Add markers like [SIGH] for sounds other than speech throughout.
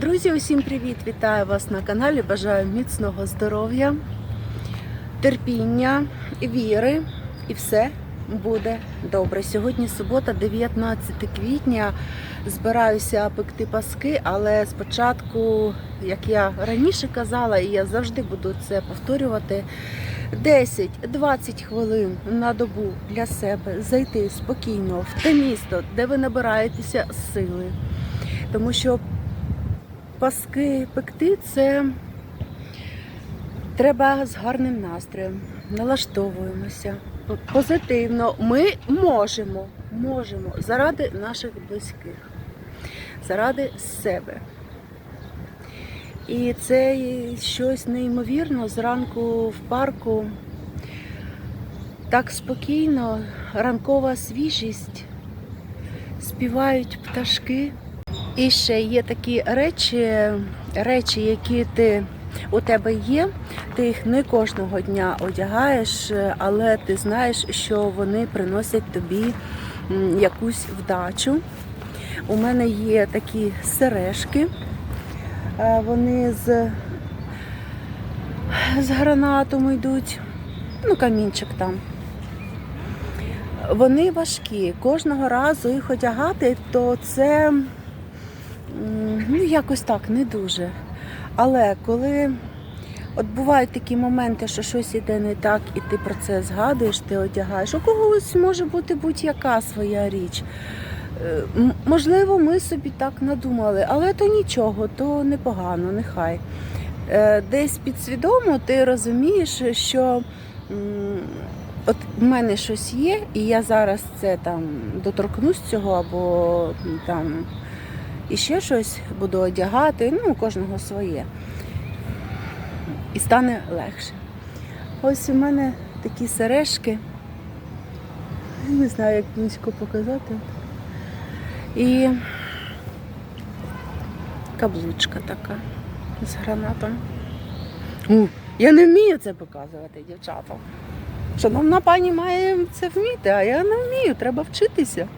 Друзі, усім привіт! Вітаю вас на каналі. Бажаю міцного здоров'я, терпіння, віри і все буде добре. Сьогодні субота, 19 квітня. Збираюся пекти паски, але спочатку, як я раніше казала, і я завжди буду це повторювати. 10-20 хвилин на добу для себе зайти спокійно в те місто, де ви набираєтеся сили. Тому що паски пекти це треба з гарним настроєм. Налаштовуємося позитивно. Ми можемо, можемо заради наших близьких, заради себе. І це щось неймовірно зранку в парку. Так спокійно, ранкова свіжість, співають пташки. І ще є такі речі, речі, які ти у тебе є, ти їх не кожного дня одягаєш, але ти знаєш, що вони приносять тобі якусь вдачу. У мене є такі сережки, е, вони з, з гранатом йдуть, ну, камінчик там. Вони важкі. Кожного разу їх одягати, то це ну, якось так не дуже. Але коли от бувають такі моменти, що щось іде не так, і ти про це згадуєш, ти одягаєш, у когось може бути будь-яка своя річ. Е, Можливо, ми собі так надумали, але то нічого, то непогано, нехай. Е, Десь підсвідомо ти розумієш, що от в мене щось є, і я зараз це там доторкнусь цього або там і ще щось буду одягати, ну, у кожного своє. І стане легше. Ось у мене такі сережки. Не знаю, як близько показати. І каблучка така з гранатом. У, я не вмію це показувати, дівчата. Шановна пані має це вміти, а я не вмію, треба вчитися.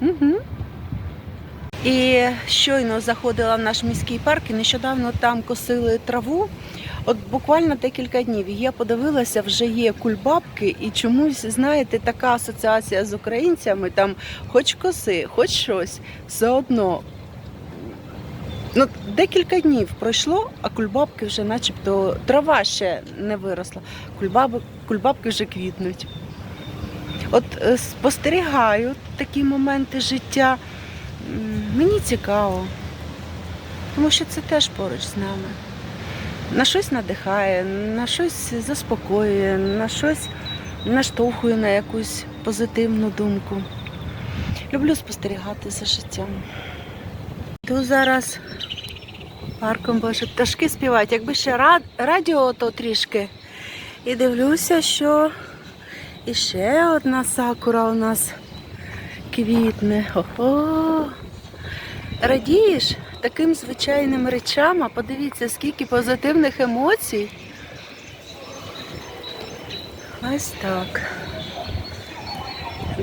Угу. І щойно заходила в наш міський парк і нещодавно там косили траву. От буквально декілька днів я подивилася, вже є кульбабки, і чомусь, знаєте, така асоціація з українцями, там хоч коси, хоч щось, все одно. Ну, декілька днів пройшло, а кульбабки вже начебто трава ще не виросла. Кульбаби, кульбабки вже квітнуть. От е, спостерігаю такі моменти життя. Мені цікаво, тому що це теж поруч з нами. На щось надихає, на щось заспокоює, на щось наштовхує на якусь позитивну думку. Люблю спостерігати за життям. Йду зараз парком, боже, пташки співають. Якби ще радіо, то трішки. І дивлюся, що іще одна сакура у нас квітне. Ого! Радієш таким звичайним речам, а подивіться, скільки позитивних емоцій. Ось так.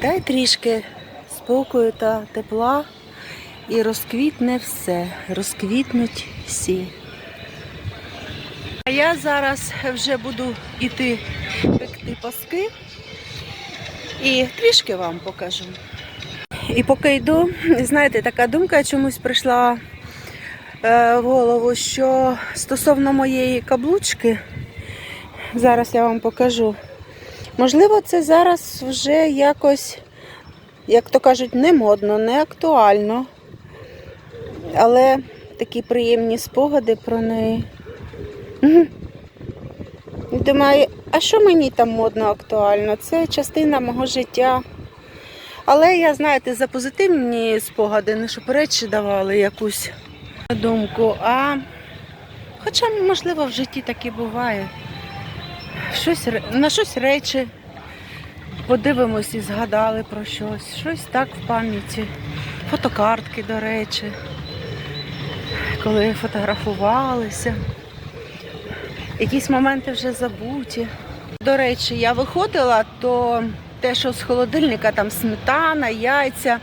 Дай трішки спокою та тепла і розквітне все, розквітнуть всі. А я зараз вже буду йти пекти паски і трішки вам покажу. І поки йду, знаєте, така думка чомусь прийшла е, в голову, що стосовно моєї каблучки, зараз я вам покажу. Можливо, це зараз вже якось, як то кажуть, не модно, не актуально. Але такі приємні спогади про неї. Думаю, а що мені там модно актуально? Це частина мого життя. Але я, знаєте, за позитивні спогади, не щоб речі давали якусь думку. А хоча, можливо, в житті таке буває. Щось, на щось речі подивимось і згадали про щось. Щось так в пам'яті. Фотокартки, до речі, коли фотографувалися. Якісь моменти вже забуті. До речі, я виходила, то те, що з холодильника там сметана, яйця,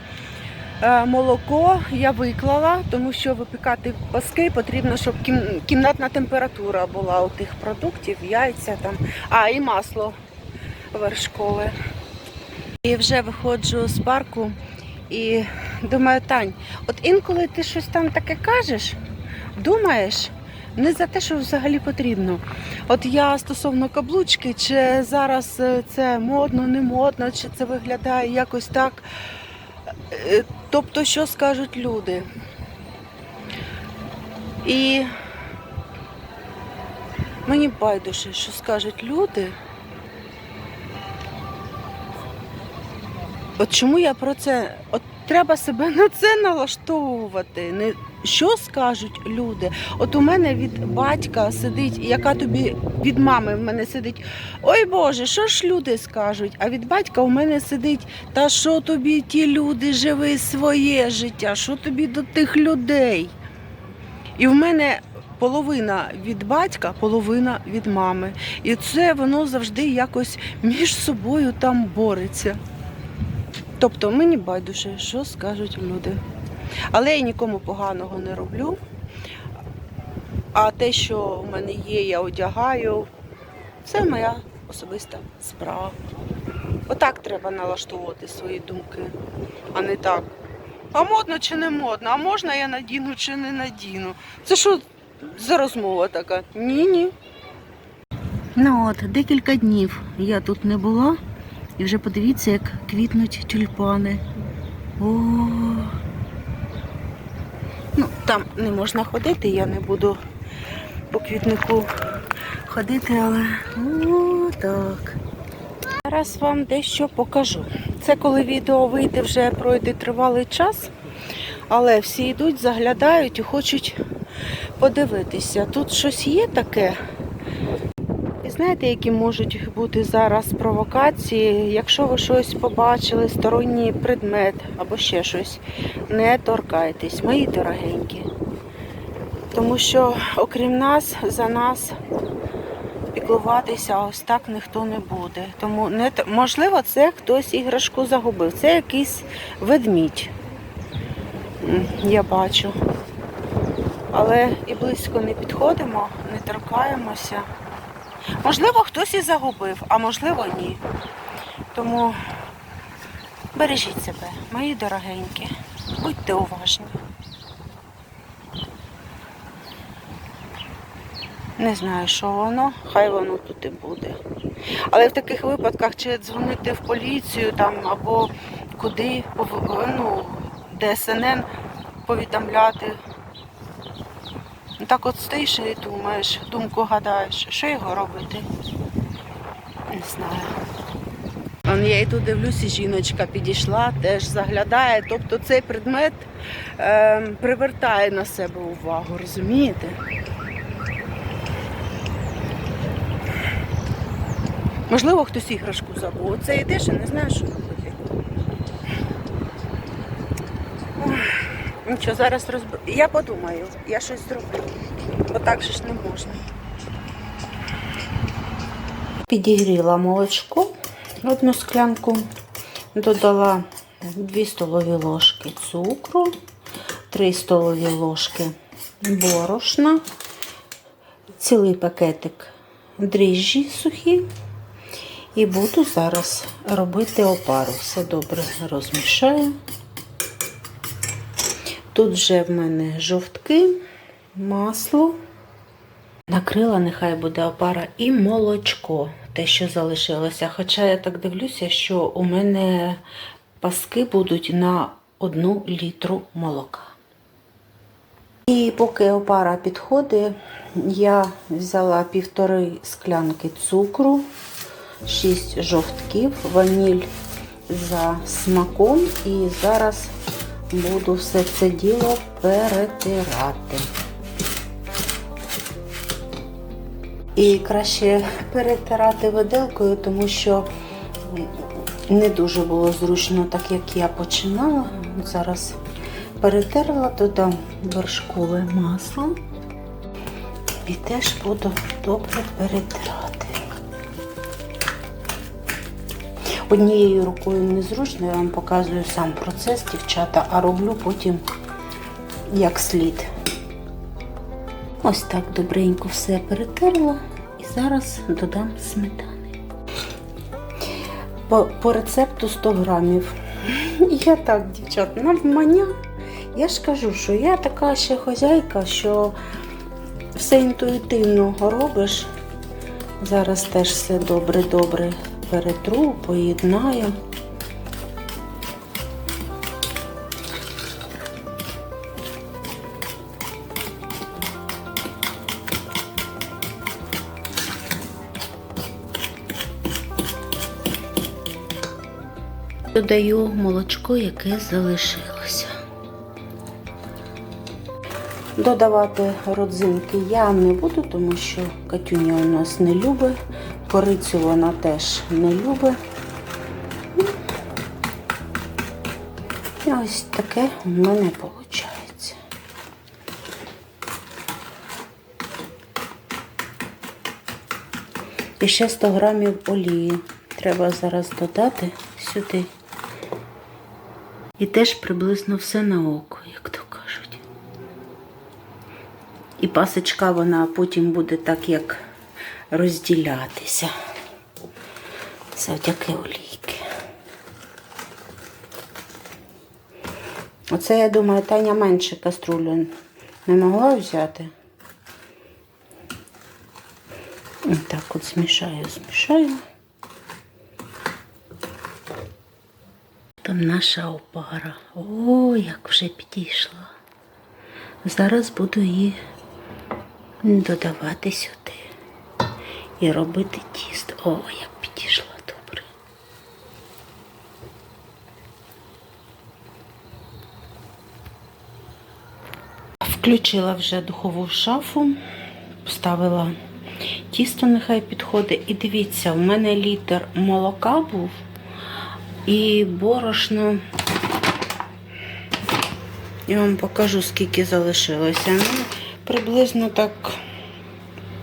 Е, Молоко я виклала, тому що випікати паски потрібно, щоб кімнатна температура була у тих продуктів, яйця там, а і масло вершкове. І вже виходжу з парку і думаю, Тань, от інколи ти щось там таке кажеш, думаєш, не за те, що взагалі потрібно. От я стосовно каблучки, чи зараз е, це модно, не модно, чи це виглядає якось так. Е, Тобто, що скажуть люди. І мені байдуже, що скажуть люди. От чому я про це? От треба себе на це налаштовувати. Не що скажуть люди? От у мене від батька сидить, яка тобі від мами в мене сидить. Ой Боже, що ж люди скажуть? А від батька у мене сидить, та що тобі ті люди, живи своє життя, що тобі до тих людей? І в мене половина від батька, половина від мами. І це воно завжди якось між собою там бореться. Тобто мені байдуже, що скажуть люди. Але я нікому поганого не роблю. А те, що в мене є, я одягаю, це моя особиста справа. Отак треба налаштовувати свої думки, а не так. А модно чи не модно? А можна я надіну чи не надіну? Це що за розмова така? Ні-ні. Ну от, декілька днів я тут не була. І вже подивіться, як квітнуть тюльпани. О. Ну, там не можна ходити, я не буду по квітнику ходити, але о, так. Зараз вам дещо покажу. Це коли відео вийде, вже пройде тривалий час, але всі йдуть, заглядають і хочуть подивитися. Тут щось є таке. Знаєте, які можуть бути зараз провокації, якщо ви щось побачили, сторонній предмет або ще щось, не торкайтесь, мої дорогенькі. Тому що, окрім нас, за нас піклуватися ось так ніхто не буде. Тому не можливо, це хтось іграшку загубив. Це якийсь ведмідь. Я бачу. Але і близько не підходимо, не торкаємося. Можливо, хтось і загубив, а можливо, ні. Тому бережіть себе, мої дорогенькі, будьте уважні. Не знаю, що воно, хай воно тут і буде. Але в таких випадках чи дзвонити в поліцію там або куди, ну, ДСНН повідомляти. Так от стоїш і думаєш, думку гадаєш, що його робити? Не знаю. Я і тут дивлюся, жіночка підійшла, теж заглядає. Тобто цей предмет е, привертає на себе увагу, розумієте? Можливо, хтось іграшку забув. Оце йдеш і не знаєш, що робити. Нічого, зараз розб... Я подумаю, я щось зроблю. Бо так же ж не можна. Підігріла молочко, одну склянку, додала 2 столові ложки цукру, 3 столові ложки борошна, цілий пакетик дріжджі сухі. І буду зараз робити опару. Все добре розмішаю. Тут вже в мене жовтки, масло. Накрила, нехай буде опара і молочко, те, що залишилося. Хоча я так дивлюся, що у мене паски будуть на одну літру молока. І поки опара підходить, я взяла півтори склянки цукру, 6 жовтків, ваніль за смаком і зараз буду все це діло перетирати. І краще перетирати виделкою, тому що не дуже було зручно, так як я починала. Зараз перетерла, додам вершкове масло і теж буду добре перетирати. Однією рукою незручно, я вам показую сам процес, дівчата, а роблю потім як слід. Ось так добренько все перетерла і зараз додам сметани. По, по рецепту 100 грамів. [LAUGHS] Я так, дівчат, навмання. Я ж кажу, що я така ще хозяйка, що все інтуїтивно робиш. Зараз теж все добре-добре перетру, поєднаю. Додаю молочко, яке залишилося. Додавати родзинки я не буду, тому що Катюня у нас не любить, корицю вона теж не любить. І ось таке у мене виходить. І ще 100 грамів олії треба зараз додати сюди. І теж приблизно все на око, як то кажуть. І пасочка вона потім буде так як розділятися. Завдяки олійки. Оце, я думаю, Таня менше каструлю не могла взяти. І Так от змішаю, змішаю. Там наша опара. О, як вже підійшла. Зараз буду її додавати сюди і робити тісто. О, як підійшла добре. Включила вже духову шафу, поставила тісто, нехай підходить. І дивіться, у мене літр молока був і борошно. Я вам покажу, скільки залишилося. Приблизно так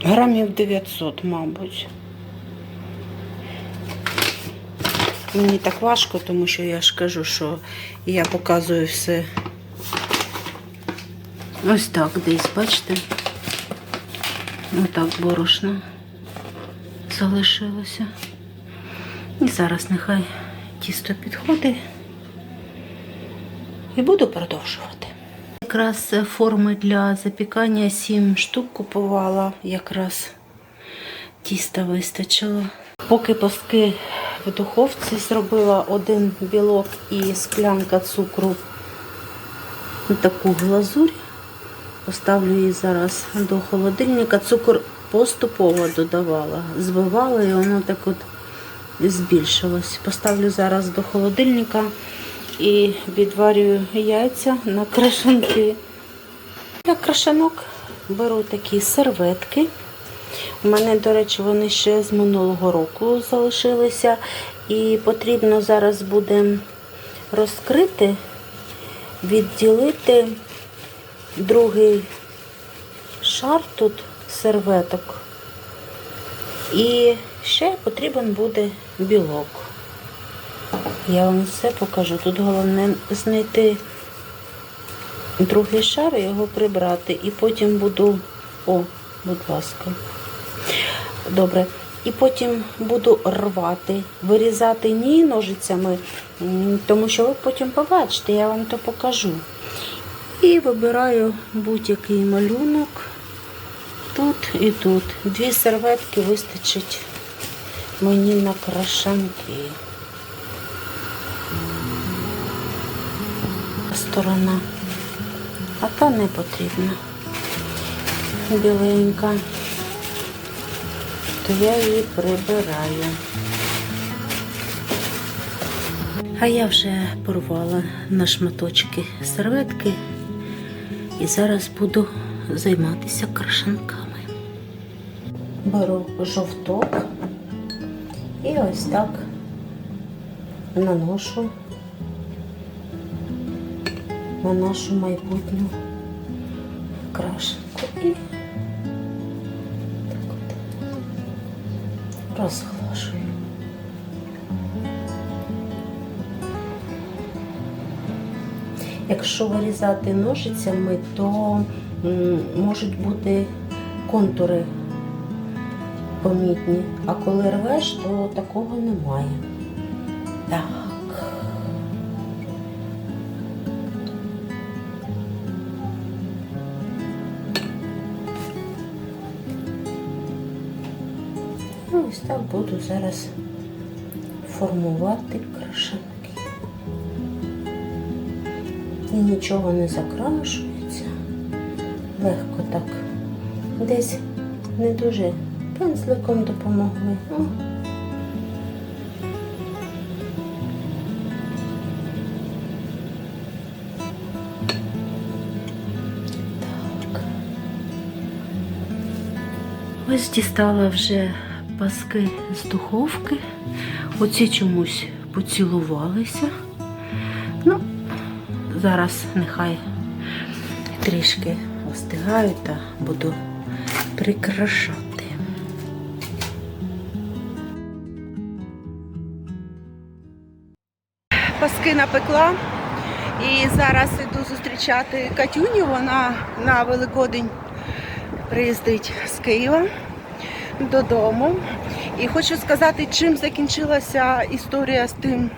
грамів 900, мабуть. Мені так важко, тому що я ж кажу, що я показую все. Ось так десь, бачите? Отак борошно залишилося. І зараз нехай тісто підходить. І буду продовжувати. Якраз форми для запікання 7 штук купувала, якраз тіста вистачило. Поки паски в духовці зробила один білок і склянка цукру на таку глазурь. Поставлю її зараз до холодильника. Цукор поступово додавала, збивала і воно так от збільшилось. Поставлю зараз до холодильника і відварюю яйця на крашанки. Для крашанок беру такі серветки. У мене, до речі, вони ще з минулого року залишилися. І потрібно зараз буде розкрити, відділити другий шар тут серветок. І ще потрібен буде білок. Я вам все покажу. Тут головне знайти другий шар і його прибрати. І потім буду... О, будь ласка. Добре. І потім буду рвати, вирізати ні ножицями, тому що ви потім побачите, я вам то покажу. І вибираю будь-який малюнок. Тут і тут. Дві серветки вистачить мені на крашанки. Сторона. А та не потрібна. Біленька. То я її прибираю. А я вже порвала на шматочки серветки і зараз буду займатися крашанками. Беру жовток і ось так наношу на нашу майбутню крашенку і так от розглажуємо. Якщо вирізати ножицями, то можуть бути контури помітні, а коли рвеш, то такого немає. Буду зараз формувати крашенки. І нічого не закрашується. Легко так. Десь не дуже пензликом допомогли. Ось дістала вже паски з духовки. Оці чомусь поцілувалися. Ну, зараз нехай трішки остигають та буду прикрашати. Паски напекла і зараз іду зустрічати Катюню. Вона на Великодень приїздить з Києва додому. І хочу сказати, чим закінчилася історія з тим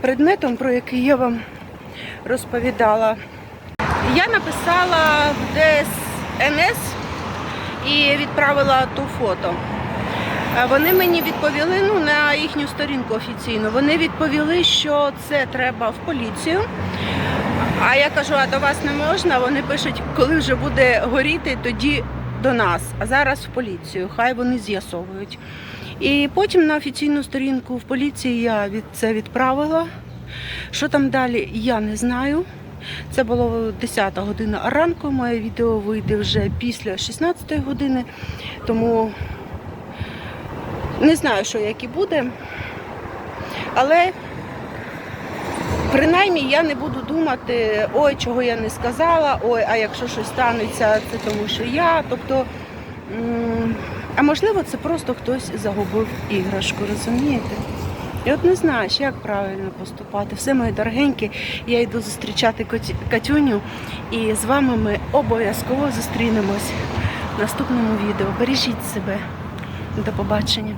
предметом, про який я вам розповідала. Я написала в ДСНС і відправила ту фото. Вони мені відповіли ну, на їхню сторінку офіційно. Вони відповіли, що це треба в поліцію. А я кажу, а до вас не можна. Вони пишуть, коли вже буде горіти, тоді до нас. А зараз в поліцію. Хай вони з'ясовують. І потім на офіційну сторінку в поліції я від це відправила. Що там далі, я не знаю. Це було 10 година ранку. Моє відео вийде вже після 16 години. Тому не знаю, що як і буде. Але принаймні я не буду думати, ой, чого я не сказала, ой, а якщо щось станеться, це тому що я. Тобто, а можливо, це просто хтось загубив іграшку, розумієте? І от не знаєш, як правильно поступати. Все мої дорогенькі, я йду зустрічати Катюню, і з вами ми обов'язково зустрінемось в наступному відео. Бережіть себе. До побачення.